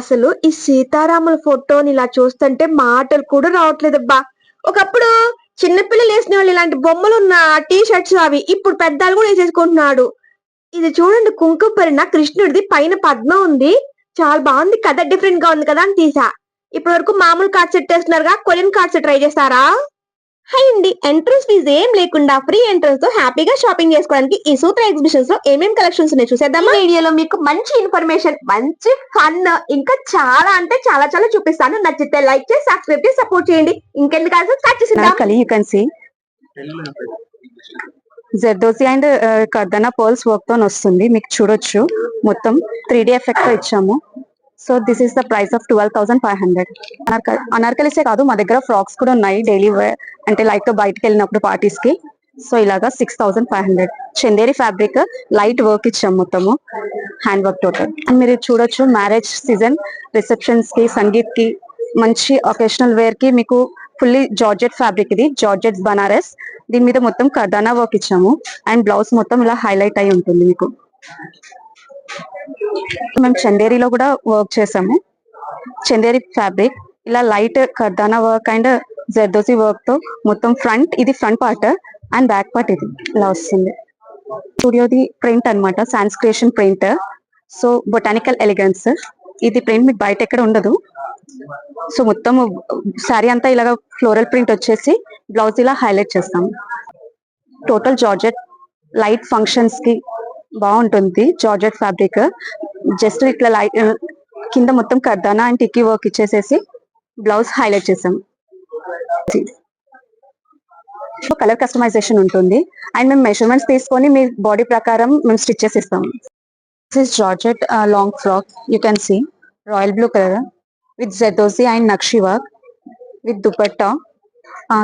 అసలు ఈ సీతారాముల ఫోటోని ఇలా చూస్తుంటే మాటలు కూడా రావట్లేదబ్బా. ఒకప్పుడు చిన్నపిల్లలు వేసిన వాళ్ళు ఇలాంటి బొమ్మలు ఉన్న టీ షర్ట్స్ అవి ఇప్పుడు పెద్దలు కూడా వేసేసుకుంటున్నాడు. ఇది చూడండి కుంకుపరిన కృష్ణుడిది పైన పద్మ ఉంది. చాలా బాగుంది కథ డిఫరెంట్గా ఉంది కదా అని తీసా. ఇప్పటి వరకు మామూలు కార్డ్ సెట్ వేస్తున్నారుగా కొరియన్ కార్డ్ సెట్ ట్రై చేస్తారా? హై అండి. ఎంట్రన్స్ ఫీజు ఏం లేకుండా ఫ్రీ ఎంట్రన్స్తో హ్యాపీగా షాపింగ్ చేసుకోవడానికి ఈ సూత్ర ఎగ్జిబిషన్స్లో ఏమేం కలెక్షన్స్ ఉన్నాయి చూసేద్దాం వీడియోలో మీకు మంచి ఇన్ఫర్మేషన్ మంచి ఫన్ ఇంకా చాలా అంటే చాలా చాలా చూపిస్తాను. నచ్చితే లైక్ చేసి సబ్స్క్రైబ్ చేసి సపోర్ట్ చేయండి. ఇంకెందుకు కాదు see. Zardozi and kardana pearls వర్క్తో వస్తుంది. మీకు చూడొచ్చు. మొత్తం త్రీ డి ఎఫెక్ట్తో ఇచ్చాము. So this is the price of twelve thousand five hundred అనార్కలిసే కాదు మా దగ్గర ఫ్రాక్స్ కూడా ఉన్నాయి డైలీ వేర్ అంటే లైక్ బయటకు వెళ్ళినప్పుడు పార్టీస్కి సో ఇలాగా six thousand five hundred Chanderi fabric light work ఇచ్చాము మొత్తము హ్యాండ్ వర్క్ టోటల్ అండ్ మీరు చూడొచ్చు మ్యారేజ్ సీజన్ రిసెప్షన్స్కి సంగీత్కి మంచి ఒకేషనల్ వేర్కి మీకు ఫుల్లీ జార్జెట్ ఫ్యాబ్రిక్ ఇది జార్జెట్ బనారస్. దీని మీద మొత్తం కర్దానా వర్క్ ఇచ్చాము. అండ్ బ్లౌజ్ మొత్తం ఇలా హైలైట్ అయి ఉంటుంది మీకు. మేము చందేరిలో కూడా వర్క్ చేసాము. చందేరి ఫ్యాబ్రిక్ ఇలా light kardana work and zardozi వర్క్తో మొత్తం ఫ్రంట్ ఇది front part and back part ఇది. ఇలా వస్తుంది. స్టూడియోది ప్రింట్ అన్నమాట సాన్స్క్రియేషన్ ప్రింట్ సో బొటానికల్ ఎలిగెన్స్ ఇది ప్రింట్ మీకు బయట ఎక్కడ ఉండదు. సో మొత్తం శారీ అంతా ఇలాగ ఫ్లోరల్ ప్రింట్ వచ్చేసి బ్లౌజ్ ఇలా హైలైట్ చేస్తాం టోటల్ జార్జెట్ లైట్ ఫంక్షన్స్కి బాగుంటుంది. Georgette fabric. జస్ట్ ఇట్లా లైట్ కింద మొత్తం కర్దానా అండ్ టిక్కీ వర్క్ ఇచ్చేసేసి బ్లౌజ్ హైలైట్ చేసాం. కలర్ కస్టమైజేషన్ ఉంటుంది. అండ్ మేము మెషర్మెంట్స్ తీసుకొని మీ బాడీ ప్రకారం మేము స్టిచ్ చేసి ఇస్తాం. This is georgette long frock you can see royal blue colour with zardozi and nakshi work with dupatta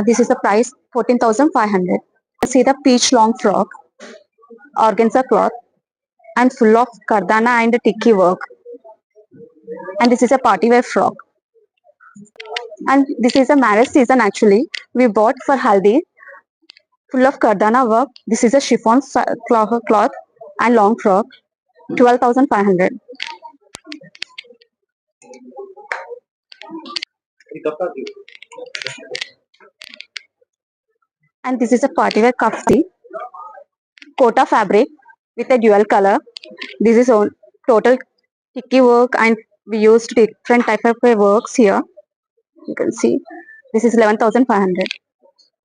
this is the price fourteen thousand five hundred see the peach long frock organza cloth, and full of kardana and tikki work. And this is a party wear frock. And this is a marriage season actually. We bought for haldi, full of kardana work. This is a chiffon cloth, and long frock, 12,500. and this is a party wear kafti kota fabric with a dual color this is on total sticky work and we used different type of uh, works here. You can see. This is 11500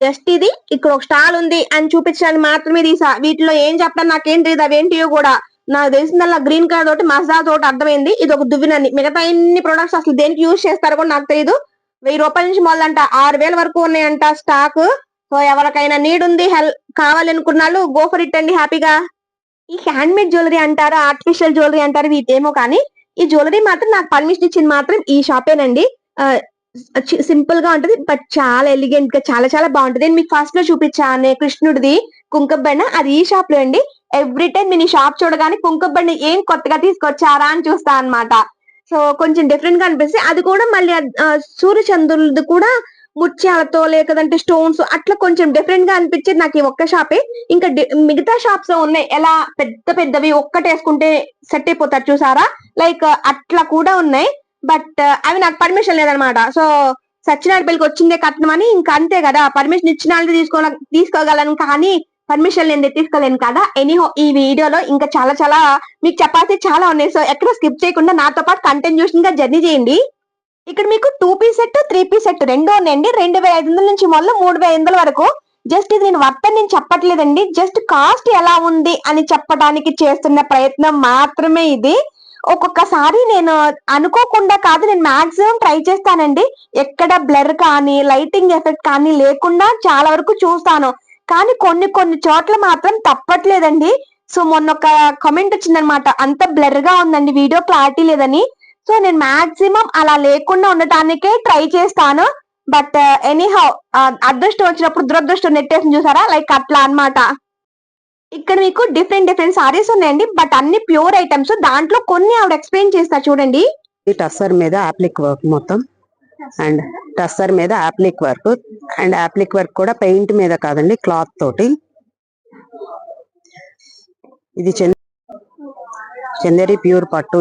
just ఇది. ఇక్కడ ఒక stall ఉంది అని చూపించడానికి మాత్రమే తీసా వీటిలో ఏం చెప్పడం నాకేం తెలియదు అవేంటియో కూడా నాకు తెలిసిందల్లా గ్రీన్ కలర్ తోటి మసాలా తోటి అర్థమైంది. ఇది ఒక దువ్వినని మిగతా ఎన్ని ప్రొడక్ట్స్ అసలు దేనికి యూజ్ చేస్తారో కూడా నాకు తెలియదు వెయ్యి రూపాయల నుంచి మొదలంట. ఆరు వేల వరకు ఉన్నాయంట స్టాక్ సో ఎవరికైనా నీడ్ ఉంది help కావాలనుకున్నాళ్ళు go for go for it అండి హ్యాపీగా. ఈ హ్యాండ్ మేడ్ జ్యువెలరీ అంటారు ఆర్టిఫిషియల్ జ్యువెలరీ అంటారు వీటేమో కానీ ఈ జ్యువెలరీ మాత్రం నాకు పర్మిషన్ ఇచ్చింది మాత్రం ఈ షాపేనండి. సింపుల్గా ఉంటది బట్ చాలా ఎలిగెంట్గా చాలా చాలా బాగుంటది. నేను మీకు ఫస్ట్లో చూపించాను కృష్ణుడిది కుంకబెండ అది ఈ షాప్లో అండి. ఎవ్రీ టైం నేను ఈ షాప్ చూడగానే కుంకబెండ ఏం కొత్తగా తీసుకొచ్చారా అని చూస్తా అన్నమాట. సో కొంచెం డిఫరెంట్గా అనిపిస్తే అది కూడా మళ్ళీ సూర్యచంద్రులది కూడా ముత్యాలతో లేకదంటే స్టోన్స్ అట్లా కొంచెం డిఫరెంట్గా అనిపించేది నాకు ఈ ఒక్క షాపే ఇంకా మిగతా షాప్స్ ఉన్నాయి. ఎలా పెద్ద పెద్దవి ఒక్కటేసుకుంటే సెట్ అయిపోతారు చూసారా? లైక్ అట్లా కూడా ఉన్నాయి. బట్ అవి నాకు పర్మిషన్ లేదనమాట. సో సత్యనారాయణ పెళ్ళికి వచ్చిందే కట్నం అని ఇంకా అంతే కదా. పర్మిషన్ ఇచ్చిన వాళ్ళు తీసుకో తీసుకోగలను కానీ పర్మిషన్ నేను తీసుకోలేను కదా. ఎనీహో ఈ వీడియోలో ఇంకా చాలా చాలా మీకు చెప్పాల్సి చాలా ఉన్నాయి. సో ఎక్కడ స్కిప్ చేయకుండా నాతో పాటు కంటిన్యూషన్గా జర్నీ చేయండి. ఇక్కడ మీకు two piece set three piece set రెండు ఉన్నాయండి. రెండు వేల ఐదు వందల నుంచి మొదలు మూడు వేల ఐదు వందల వరకు. జస్ట్ ఇది నేను వర్త్ నేను చెప్పట్లేదండి. జస్ట్ కాస్ట్ ఎలా ఉంది అని చెప్పడానికి చేస్తున్న ప్రయత్నం మాత్రమే ఇది. ఒక్కొక్కసారి నేను అనుకోకుండా కాదు నేను మాక్సిమం ట్రై చేస్తానండి. ఎక్కడ బ్లర్ కానీ లైటింగ్ ఎఫెక్ట్ కానీ లేకుండా చాలా వరకు చూస్తాను. కానీ కొన్ని కొన్ని చోట్ల మాత్రం తప్పట్లేదండి. సో మొన్న ఒక కమెంట్ వచ్చిందనమాట అంత బ్లర్గా ఉందండి వీడియో క్లారిటీ లేదని. సో నేను మాక్సిమం అలా లేకుండా ఉండటానికే ట్రై చేస్తాను. బట్ uh, ఎనీహౌ uh, అదృష్టం వచ్చినప్పుడు దురదృష్టం నెట్టేసి చూసారా? లైక్ అట్లా అన్నమాట. ఇక్కడ మీకు డిఫరెంట్ డిఫరెంట్ సారీస్ ఉన్నాయండి. బట్ అన్ని ప్యూర్ ఐటమ్స్ దాంట్లో కొన్ని ఆవిడ ఎక్స్ప్లెయిన్ చేస్తా చూడండి. ఈ టస్సర్ మీద ఆప్లిక్ వర్క్ మొత్తం. అండ్ టస్సర్ మీద applique work. And applique work కూడా పెయింట్ మీద కాదండి క్లాత్ తోటి. ఇది చిన్న చందేరి ప్యూర్ పట్టు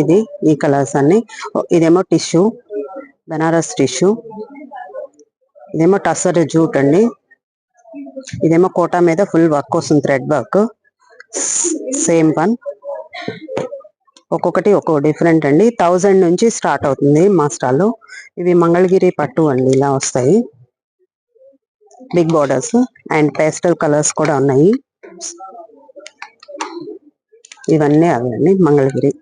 ఇది ఈ కలర్స్ అన్ని. ఇదేమో టిష్యూ బెనారస్ టిష్యూ ఇదేమో టసర్ జూట్ అండి. ఇదేమో కోటా మీద ఫుల్ వర్క్ వస్తుంది థ్రెడ్ వర్క్ సేమ్ వన్ ఒక్కొక్కటి ఒక్కో డిఫరెంట్ అండి. థౌజండ్ నుంచి స్టార్ట్ అవుతుంది మా స్టాల్లో ఇవి మంగళగిరి పట్టు అండి ఇలా వస్తాయి. Big borders and pastel colours కూడా ఉన్నాయి. ఇవన్నీ అవి అండి మంగళగిరి.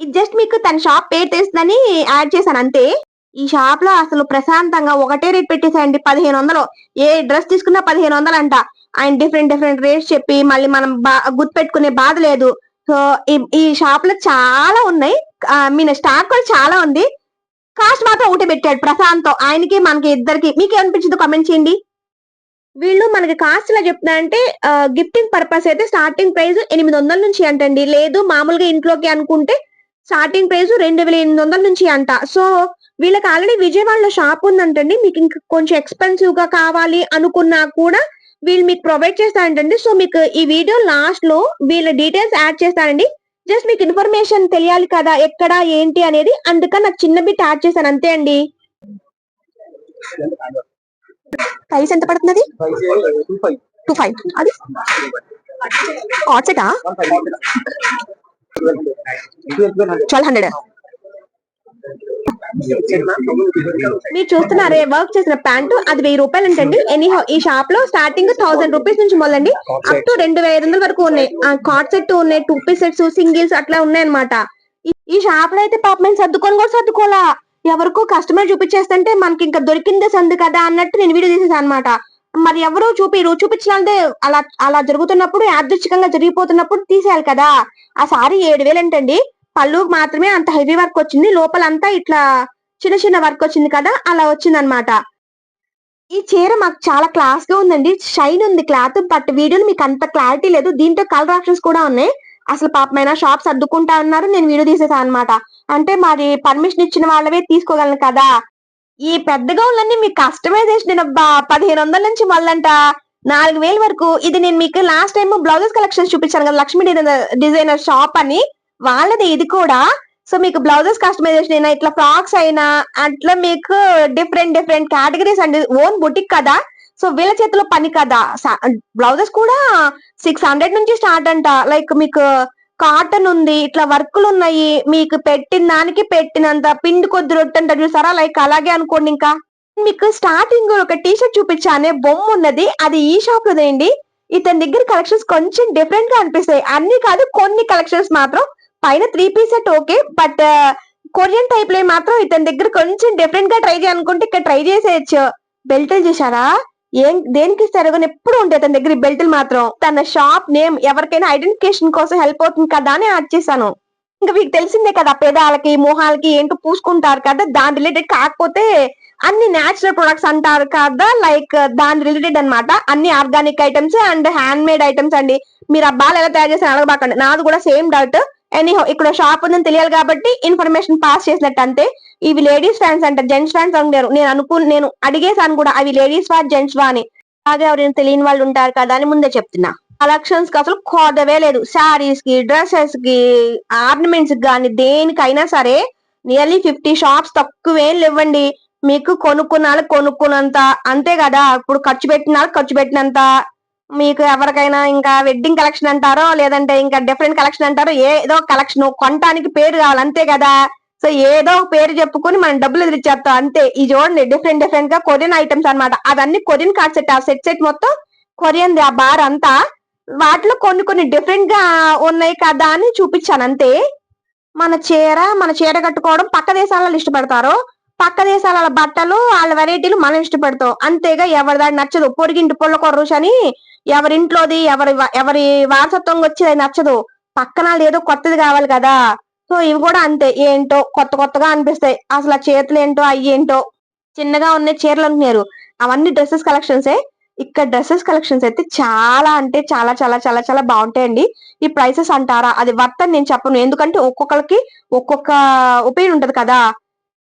ఇది జస్ట్ మీకు తన షాప్ పేరు తెలుస్తుందని యాడ్ చేశాను అంతే. ఈ షాప్లో అసలు ప్రశాంతంగా ఒకటే రేట్ పెట్టేసాయండి పదిహేను వందలు. ఏ డ్రెస్ తీసుకున్నా పదిహేను వందలు అంట ఆయన డిఫరెంట్ డిఫరెంట్ రేట్స్ చెప్పి మళ్ళీ మనం బా గుర్తు పెట్టుకునే బాధ లేదు. సో ఈ- షాప్లో చాలా ఉన్నాయి. మీన్ స్టాక్ కూడా చాలా ఉంది. కాస్ట్ మాత్రం ఒకటి పెట్టాడు ప్రశాంత్. ఆయనకి మనకి ఇద్దరికి. మీకు ఏమనిపించిందో కామెంట్ చేయండి. వీళ్ళు మనకి కాస్ట్ ఇలా చెప్తున్నారంటే గిఫ్టింగ్ పర్పస్ అయితే స్టార్టింగ్ ప్రైస్ ఎనిమిది వందల నుంచి అంటండి. లేదు మామూలుగా ఇంట్లోకి అనుకుంటే స్టార్టింగ్ ప్రైస్ రెండు వేల ఎనిమిది వందల నుంచి అంట. సో వీళ్ళకి ఆల్రెడీ విజయవాడలో షాప్ ఉందంటండి. మీకు ఇంకా కొంచెం ఎక్స్పెన్సివ్గా కావాలి అనుకున్నా కూడా వీళ్ళు మీకు ప్రొవైడ్ చేస్తారంటండి. సో మీకు ఈ వీడియో లాస్ట్లో వీళ్ళ డీటెయిల్స్ యాడ్ చేస్తారండి. జస్ట్ మీకు ఇన్ఫర్మేషన్ తెలియాలి కదా ఎక్కడ ఏంటి అనేది అందుకని నాకు చిన్న బిట్ యాడ్ చేశాను. అంతే అండి. ప్రైస్ ఎంత పడుతుంది టూ ఫైవ్ అది? కాట్సెటా ట్వెల్వ్ హండ్రెడ్ మీరు చూస్తున్నారే వర్క్ చేసిన ప్యాంటు అది వెయ్యి రూపాయలు అంటండి ఎనీ ఈ షాప్లో స్టార్టింగ్ థౌసండ్ రూపీస్ నుంచి మొదలండి. అప్ టు రెండు వేల ఐదు వందల వరకు ఉన్నాయి. కాట్ సెట్ ఉన్నాయి టూ పీస్ సెట్స్ సింగిల్స్ అట్లా ఉన్నాయి అనమాట ఈ షాప్లో అయితే పాప మేము సర్దుకొని కూడా సర్దుకోవాలా? ఎవరికో కస్టమర్ చూపించేస్తుంటే మనకి ఇంకా దొరికిందే సందు కదా అన్నట్టు నేను వీడియో తీసేసాను అనమాట మరి ఎవరు చూపిరు చూపించాలంటే అలా అలా జరుగుతున్నప్పుడు యాదృచ్ఛికంగా జరిగిపోతున్నప్పుడు తీసేయాలి కదా. ఆ సారీ ఏడు వేలు ఏంటండి? పళ్ళు మాత్రమే అంత హెవీ వర్క్ వచ్చింది లోపలంతా ఇట్లా చిన్న చిన్న వర్క్ వచ్చింది కదా అలా వచ్చింది అనమాట ఈ చీర మాకు చాలా క్లాస్గా ఉందండి షైన్ ఉంది క్లాత్ బట్ వీడియోలో మీకు అంత క్లారిటీ లేదు. దీంట్లో కలర్ ఆప్షన్స్ కూడా ఉన్నాయి. అసలు పాపమైన షాప్స్ అద్దుకుంటా ఉన్నారు నేను వీడియో తీసేసా అనమాట అంటే మరి పర్మిషన్ ఇచ్చిన వాళ్ళవే తీసుకోగలను కదా. ఈ పెద్ద గౌన్లన్నీ మీకు కస్టమైజేషన్ అబ్బా పదిహేను వందల నుంచి మొదలంట. నాలుగు వేల వరకు. ఇది నేను మీకు లాస్ట్ టైం బ్లౌజెస్ కలెక్షన్స్ చూపించాను కదా లక్ష్మీ డిజైనర్ షాప్ అని. వాళ్ళది ఇది కూడా. సో మీకు బ్లౌజెస్ కస్టమైజేషన్ అయినా ఇట్లా ఫ్రాక్స్ అయినా అట్లా మీకు డిఫరెంట్ డిఫరెంట్ కేటగిరీస్ అండి. ఓన్ బుటిక్ కదా. సో వీళ్ళ చేతిలో పని కదా? బ్లౌజెస్ కూడా సిక్స్ హండ్రెడ్ నుంచి స్టార్ట్ అంట. లైక్ మీకు కాటన్ ఉంది ఇట్లా వర్కులు ఉన్నాయి మీకు పెట్టిన దానికి పెట్టినంత పిండి కొద్ది రొట్టె అంట చూసారా? లైక్ అలాగే అనుకోండి ఇంకా. మీకు స్టార్టింగ్ ఒక టీ షర్ట్ చూపించానే బొమ్మ ఉన్నది అది ఈ షాప్ లోదేండి ఇతని దగ్గర కలెక్షన్స్ కొంచెం డిఫరెంట్గా అనిపిస్తాయి. అన్ని కాదు కొన్ని కలెక్షన్స్ మాత్రం పైన three piece set okay but Korean టైప్లో మాత్రం ఇతని దగ్గర కొంచెం డిఫరెంట్గా ట్రై చేయాలనుకుంటే ఇక్కడ ట్రై చేసేయచ్చు. బెల్ట్లు చూసారా? ఏం దేనికి ఇస్తారు కానీ ఎప్పుడు ఉంటాయి తన దగ్గర బెల్ట్ మాత్రం? తన షాప్ నేమ్ ఎవరికైనా ఐడెంటిఫికేషన్ కోసం హెల్ప్ అవుతుంది కదా అని యాడ్ చేశాను. ఇంకా మీకు తెలిసిందే కదా పేదాలకి మొహాలకి ఏంటో పూసుకుంటారు కదా దాని రిలేటెడ్ కాకపోతే అన్ని నేచురల్ ప్రొడక్ట్స్ అంటారు కదా లైక్ దాని రిలేటెడ్ అన్నమాట. అన్ని organic items and hand made items అండి. మీరు ఆ బాల్ ఎలా తయారు చేసిన అడగబాకండి. నాది కూడా సేమ్ డౌట్ ఎనీహో ఇక్కడ షాప్ ఉందని తెలియాలి కాబట్టి ఇన్ఫర్మేషన్ పాస్ చేసినట్టు అంతే ఇవి లేడీస్ ఫ్యాన్స్ అంట జెంట్స్ ఫ్యాన్స్ అంటారు నేను అనుకు నేను అడిగేసాను కూడా అవి లేడీస్ వా జెంట్స్ వా అని. అలాగే ఎవరైనా తెలియని వాళ్ళు ఉంటారు కదా అని ముందే చెప్తున్నా. కలెక్షన్స్కి అసలు కోదవే లేదు. శారీస్కి డ్రెస్సెస్కి ఆర్నమెంట్స్ కానీ దేనికైనా సరే నియర్లీ ఫిఫ్టీ షాప్స్ తక్కువేం లేవండి. మీకు కొనుక్కున్నాళ్ళు కొనుక్కున్నంత. అంతే కదా. ఇప్పుడు ఖర్చు పెట్టిన ఖర్చు పెట్టినంత. మీకు ఎవరికైనా ఇంకా వెడ్డింగ్ కలెక్షన్ అంటారో లేదంటే ఇంకా డిఫరెంట్ కలెక్షన్ అంటారో ఏదో కలెక్షన్ కొనటానికి పేరు కావాలి అంతే కదా? సో ఏదో ఒక పేరు చెప్పుకొని మనం డబ్బులు ఎదిరిచ్చేస్తాం అంతే. ఈ చూడండి డిఫరెంట్ డిఫరెంట్గా కొరియన్ ఐటమ్స్ అన్నమాట. అవన్నీ కొరియన్ కార్డ్ సెట్ ఆ సెట్ సెట్ మొత్తం కొరియన్ ఆ బార్ అంతా. వాటిలో కొన్ని కొన్ని డిఫరెంట్గా ఉన్నాయి కదా అని చూపించాను అంతే. మన చీర మన చీర కట్టుకోవడం పక్క దేశాలలో ఇష్టపడతారు పక్క దేశాల బట్టలు వాళ్ళ వెరైటీలు మనం ఇష్టపడతాం. అంతేగా ఎవరి దాడి నచ్చదు. పొరిగింటి పొల్ల కొర్రుష్ అని ఎవరింట్లోది ఎవరి ఎవరి వారసత్వంగా వచ్చేది నచ్చదు. పక్కన ఏదో కొత్తది కావాలి కదా. సో ఇవి కూడా అంతే. ఏంటో కొత్త కొత్తగా అనిపిస్తాయి. అసలు ఆ చేతులు ఏంటో అవి ఏంటో చిన్నగా ఉన్న చీరలు అంటున్నారు. అవన్నీ డ్రెస్సెస్ కలెక్షన్సే. ఇక్కడ డ్రెస్సెస్ కలెక్షన్స్ అయితే చాలా అంటే చాలా చాలా చాలా చాలా బాగుంటాయండి. ఈ ప్రైసెస్ అంటారా? అది వర్త్ అని నేను చెప్పను. ఎందుకంటే ఒక్కొక్కరికి ఒక్కొక్క ఒపీనియన్ ఉంటది కదా.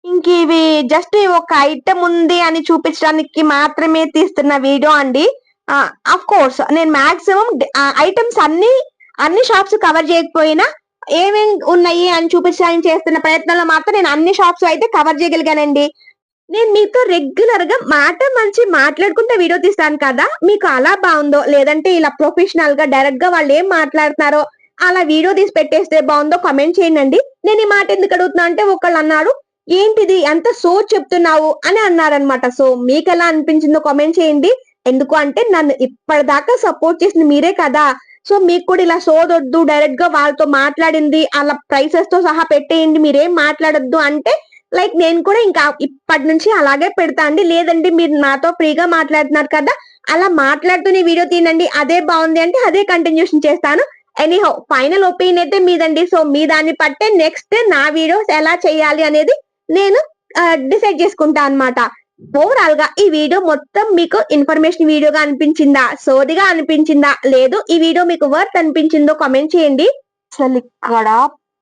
ఇంక ఇవి జస్ట్ ఒక ఐటమ్ ఉంది అని చూపించడానికి మాత్రమే తీస్తున్న వీడియో అండి. అఫ్ కోర్స్ నేను మాక్సిమం ఐటమ్స్ అన్ని అన్ని షాప్స్ కవర్ చేయకపోయినా ఏమేం ఉన్నాయి అని చూపించడానికి చేస్తున్న ప్రయత్నంలో మాత్రం నేను అన్ని షాప్స్ అయితే కవర్ చేయగలిగానండి. నేను మీతో రెగ్యులర్గా మాట మంచి మాట్లాడుకుంటే వీడియో తీస్తాను కదా మీకు అలా బాగుందో లేదంటే ఇలా ప్రొఫెషనల్గా డైరెక్ట్గా వాళ్ళు ఏం మాట్లాడుతున్నారో అలా వీడియో తీసి పెట్టేస్తే బాగుందో కామెంట్ చేయండి. నేను ఈ మాట ఎందుకు అడుగుతున్నా అంటే ఒకళ్ళు అన్నారు ఏంటిది? ఎంత సో చెప్తున్నావు? అని అన్నారనమాట సో మీకు ఎలా అనిపించిందో కామెంట్ చేయండి. ఎందుకు అంటే నన్ను ఇప్పటిదాకా సపోర్ట్ చేసింది మీరే కదా. సో మీకు కూడా ఇలా సోదొద్దు డైరెక్ట్గా వాళ్ళతో మాట్లాడింది అలా ప్రైసెస్తో సహా పెట్టేయండి మీరేం మాట్లాడొద్దు అంటే లైక్ నేను కూడా ఇంకా ఇప్పటి నుంచి అలాగే పెడతా అండి. లేదండి మీరు నాతో ఫ్రీగా మాట్లాడుతున్నారు కదా అలా మాట్లాడుతూనే వీడియో తినండి అదే బాగుంది అంటే అదే కంటిన్యూషన్ చేస్తాను. ఎనీహౌ ఫైనల్ ఒపీనియన్ అయితే మీదండి. సో మీ దాన్ని పట్టే నెక్స్ట్ నా వీడియోస్ ఎలా చేయాలి అనేది నేను డిసైడ్ చేసుకుంటా అన్నమాట. ఓవరాల్గా ఈ వీడియో మొత్తం మీకు ఇన్ఫర్మేషన్ వీడియోగా అనిపించిందా? సోదిగా అనిపించిందా? లేదు ఈ వీడియో మీకు వర్త్ అనిపించిందో కామెంట్ చేయండి. అసలు ఇక్కడ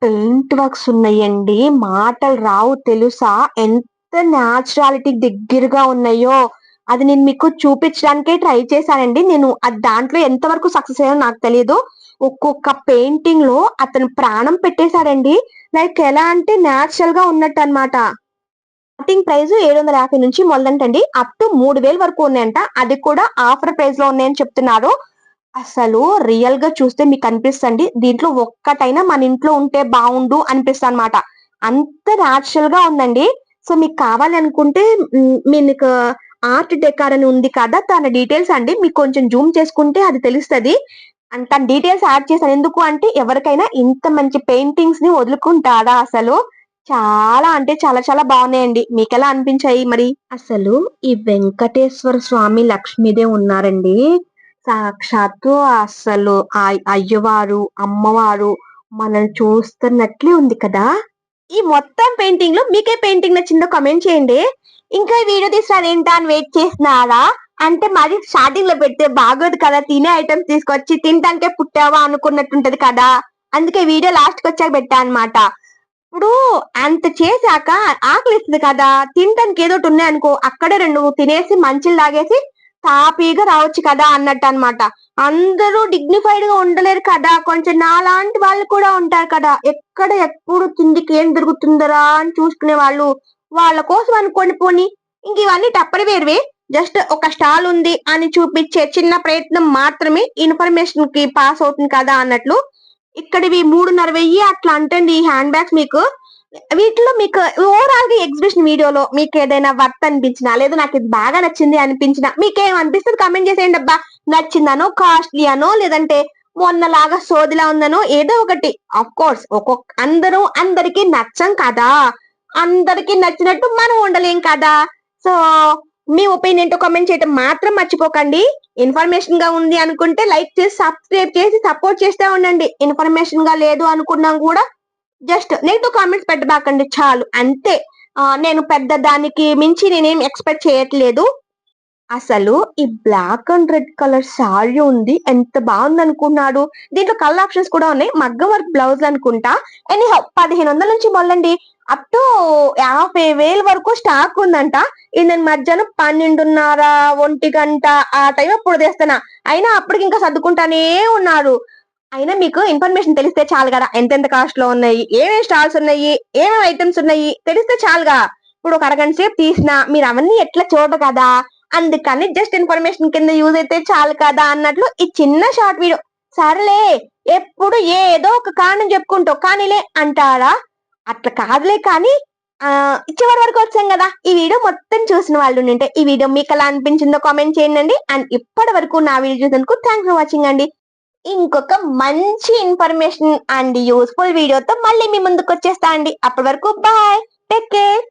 పెయింట్ వర్క్స్ ఉన్నాయండి. మాటలు రావు తెలుసా? ఎంత న్యాచురాలిటీ దగ్గరగా ఉన్నాయో. అది నేను మీకు చూపించడానికే ట్రై చేశానండి. నేను అది దాంట్లో ఎంతవరకు సక్సెస్ అయ్యో నాకు తెలియదు ఒక్కొక్క పెయింటింగ్లో అతను ప్రాణం పెట్టేశాడండి. లైక్ ఎలా అంటే న్యాచురల్గా ఉన్నట్టు అనమాట స్టార్టింగ్ ప్రైస్ ఏడు వందల యాభై నుంచి మొదలంటండి. అప్ టు మూడు వేలు వరకు ఉన్నాయంట. అది కూడా ఆఫర్ ప్రైస్లో ఉన్నాయని చెప్తున్నారు. అసలు రియల్గా చూస్తే మీకు అనిపిస్తుంది దీంట్లో ఒక్కటైనా మన ఇంట్లో ఉంటే బాగుండు అనిపిస్తుంది అనమాట అంత న్యాచురల్గా ఉందండి. సో మీకు కావాలనుకుంటే మీకు ఆర్ట్ డెకార్ అని ఉంది కదా తన డీటెయిల్స్ అండి. మీకు కొంచెం జూమ్ చేసుకుంటే అది తెలుస్తది. అండ్ తన డీటెయిల్స్ యాడ్ చేశాను. ఎందుకు అంటే ఎవరికైనా ఇంత మంచి పెయింటింగ్స్ని వదులుకుంటారా అసలు? చాలా అంటే చాలా చాలా బాగున్నాయండి. మీకు ఎలా అనిపించాయి మరి? అసలు ఈ వెంకటేశ్వర స్వామి లక్ష్మీదే ఉన్నారండి. సాక్షాత్తు అసలు ఆ అయ్యవారు అమ్మవారు మనల్ని చూస్తున్నట్లే ఉంది కదా. ఈ మొత్తం పెయింటింగ్లో మీకే పెయింటింగ్ నచ్చిందో కామెంట్ చేయండి. ఇంకా వీడియో తీసిన అని వెయిట్ చేస్తున్నారా? అంటే మరి స్టార్టింగ్లో పెడితే బాగోదు కదా తినే ఐటమ్స్ తీసుకొచ్చి తినడానికే పుట్టావా అనుకున్నట్టుంటది కదా. అందుకే వీడియో లాస్ట్కి వచ్చాక పెట్టా అన్నమాట. ఇప్పుడు అంత చేశాక ఆకలిస్తుంది కదా తినడానికి ఏదో ఒకటి ఉన్నాయి అనుకో అక్కడే రెండు తినేసి మంచిలు తాగేసి తాపీగా రావచ్చు కదా అన్నట్టు అనమాట అందరూ డిగ్నిఫైడ్గా ఉండలేరు కదా. కొంచెం నాలాంటి వాళ్ళు కూడా ఉంటారు కదా. ఎక్కడ ఎప్పుడు తిండికి ఏం దొరుకుతుందరా అని చూసుకునే వాళ్ళు. వాళ్ళ కోసం అనుకోండి పోని. ఇంక ఇవన్నీ టప్పరి వేరువే. జస్ట్ ఒక స్టాల్ ఉంది అని చూపించే చిన్న ప్రయత్నం మాత్రమే ఇన్ఫర్మేషన్కి పాస్ అవుతుంది కదా అన్నట్లు. ఇక్కడ ఇవి మూడున్నర వెయ్యి అట్లా అంటండి ఈ హ్యాండ్ బ్యాగ్స్ మీకు. వీటిలో మీకు ఓవరాల్గా ఎగ్జిబిషన్ వీడియోలో మీకు ఏదైనా వర్త్ అనిపించినా లేదా నాకు ఇది బాగా నచ్చింది అనిపించినా మీకేం అనిపిస్తుంది కమెంట్ చేసేయండి అబ్బా. నచ్చిందనో కాస్ట్లీ అనో లేదంటే మొన్నలాగా సోదిలా ఉందనో ఏదో ఒకటి. అఫ్ కోర్స్ ఒక్కొక్క అందరూ అందరికీ నచ్చం కదా. అందరికీ నచ్చినట్టు మనం ఉండలేం కదా. సో మీ ఒపీనియన్ ఏంటో కామెంట్ చేయడం మాత్రం మర్చిపోకండి. ఇన్ఫర్మేషన్గా ఉంది అనుకుంటే లైక్ చేసి సబ్స్క్రైబ్ చేసి సపోర్ట్ చేస్తే ఉండండి. ఇన్ఫర్మేషన్గా లేదు అనుకున్నాం కూడా జస్ట్ నెగిటివ్ కామెంట్స్ పెట్టబాకండి చాలు. అంతే. నేను పెద్ద దానికి మించి నేనేం ఎక్స్పెక్ట్ చేయట్లేదు. అసలు ఈ black and red colour sari ఉంది. ఎంత బాగుంది అనుకున్నాడు దీంట్లో కలర్ ఆప్షన్స్ కూడా ఉన్నాయి. మగ్గం వర్క్ బ్లౌజ్ అనుకుంటా. ఎనీ పదిహేను వందల నుంచి మొదలండి. అప్ టు యాభై వేల వరకు స్టాక్ ఉందంట. ఇది నేను మధ్యాహ్నం పన్నెండున్నర ఒంటి గంట ఆ టైం అప్పుడు తెస్తానా అయినా అప్పటికి ఇంకా సర్దుకుంటానే ఉన్నారు. అయినా మీకు ఇన్ఫర్మేషన్ తెలిస్తే చాలు కదా. ఎంతెంత కాస్ట్లో ఉన్నాయి ఏమేమి స్టాల్స్ ఉన్నాయి ఏమేమి ఐటమ్స్ ఉన్నాయి తెలిస్తే చాలుగా ఇప్పుడు ఒక అరగంట సేపు తీసిన మీరు అవన్నీ ఎట్లా చూడ కదా. అందుకని జస్ట్ ఇన్ఫర్మేషన్ కింద యూజ్ అయితే చాలు కదా అన్నట్లు ఈ చిన్న షార్ట్ వీడియో సరేలే ఎప్పుడు ఏదో ఒక కారణం చెప్పుకుంటావు. కానీలే అంటారా? అట్లా కాదులే కానీ ఆ చివరి వరకు వచ్చాం కదా. ఈ వీడియో మొత్తం చూసిన వాళ్ళు ఉంటే ఈ వీడియో మీకు ఎలా అనిపించిందో కామెంట్ చేయండి అండ్. ఇప్పటి వరకు నా వీడియో చూసినందుకు థ్యాంక్స్ ఫర్ వాచింగ్ అండి. ఇంకొక మంచి ఇన్ఫర్మేషన్ అండ్ యూస్ఫుల్ వీడియోతో మళ్ళీ మీ ముందుకు వచ్చేస్తా అండి. అప్పటి వరకు బాయ్ టేక్ కేర్